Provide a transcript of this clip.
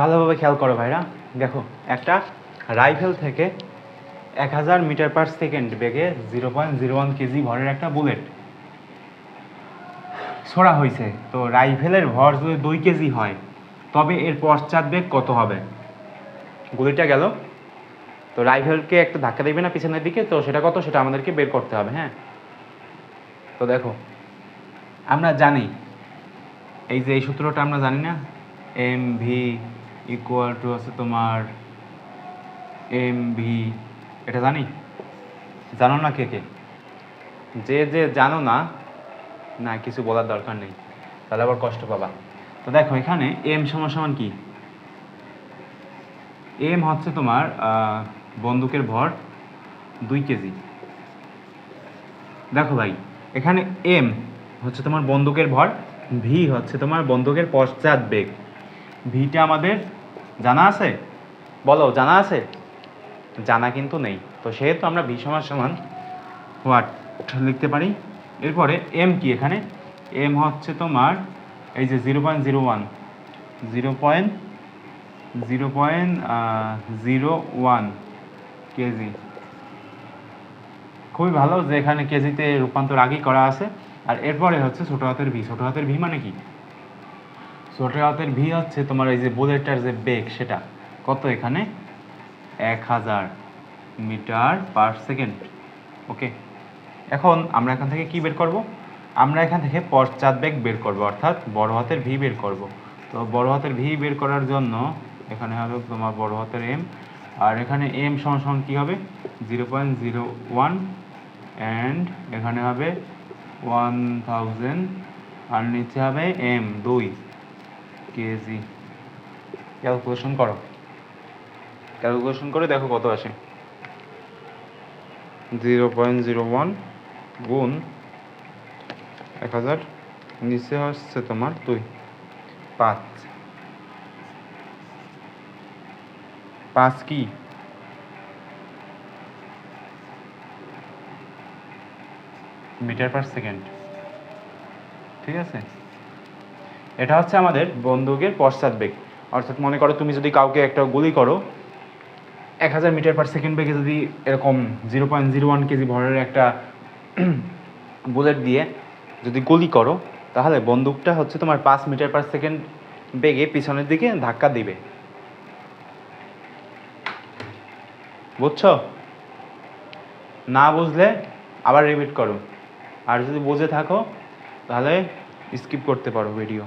ভালোভাবে খেয়াল করো ভাইরা। দেখো, একটা রাইফেল থেকে এক হাজার মিটার পার সেকেন্ড বেগে zero point zero one KG ভরের একটা বুলেট। ছোড়া হয়েছে তো রাইফেলের ভর যদি দুই কেজি হয়, তবে এর পশ্চাৎ বেগ কত হবে? গুলিটা গেল। তো রাইফেলকে একটা ধাক্কা দেবে না পিছনের দিকে, তো সেটা কত? সেটা আমাদেরকে বের করতে হবে হ্যাঁ? তো দেখো, আমরা জানি, এই যে এই সূত্রটা আমরা জানি না, এম ভি ইকুয়াল টু আছে তোমার এম ভি এটা জানি? জানো না কে কে? যে যে জানো না না, কিছু বলার দরকার নেই। তাহলে আবার কষ্ট পাবা। তো দেখো, এখানে এম সমান কি? এম হচ্ছে তোমার বন্দুকের ভর দুই কেজি। দেখো ভাই, এখানে এম হচ্ছে তোমার বন্দুকের ভর ভি হচ্ছে তোমার বন্দুকের পশ্চাৎ বেগ ভিটা আমাদের জানা আছে? বলো, জানা আছে? জানা কিন্তু নেই। তো সেহেতু আমরা ভি সমান সমান হোয়াট লিখতে পারি। এরপরে এম কি এখানে? এম হচ্ছে তোমার এই যে zero point zero one. Zero point zero point zero one KG. খুবই ভালো যে এখানে কেজিতে রূপান্তর আগেই করা আছে। আর এরপরে হচ্ছে ছোটো হাতের ভি। ছোটো হাতের ভি মানে কি? ছোট হাতের ভি হচ্ছে তোমার এই যে বুলেটটার যে বেগ, সেটা। কত এখানে? এক হাজার মিটার পার সেকেন্ড। ওকে। এখন আমরা এখান থেকে কি বের করব? আমরা এখান থেকে পশ্চাৎ বেগ বের করব, অর্থাৎ বড় হাতের ভি বের করব। তো বড় হাতের ভি বের করার জন্য এখানে হবে তোমার বড় হাতের এম, আর এখানে এম সমান সমান কী হবে? Zero point zero one and এখানে হবে ওয়ান থাউজেন্ড, আর নিচে হবে এম দুই। কেজি। ক্যালকুলেশন করো। ক্যালকুলেশন করে দেখো কত আসে। জিরো পয়েন্ট জিরো ওয়ান গুণ এক হাজার, নিচে হচ্ছে তোমার দুই। পাঁচ। পাঁচ কি? Metre per second. ঠিক আছে? এটা হচ্ছে আমাদের বন্দুকের পশ্চাৎ বেগ। অর্থাৎ মনে করো তুমি যদি কাউকে একটা গুলি করো, এক হাজার মিটার পার সেকেন্ড বেগে যদি এরকম zero point zero one KG ভরের একটা বুলেট দিয়ে যদি গুলি করো, তাহলে বন্দুকটা হচ্ছে তোমার পাঁচ মিটার পার সেকেন্ড বেগে পিছনের দিকে ধাক্কা দিবে। বুঝছ? না বুঝলে আবার রিপিট করো। আর যদি বুঝে থাকো, তাহলে স্কিপ করতে পারো ভিডিও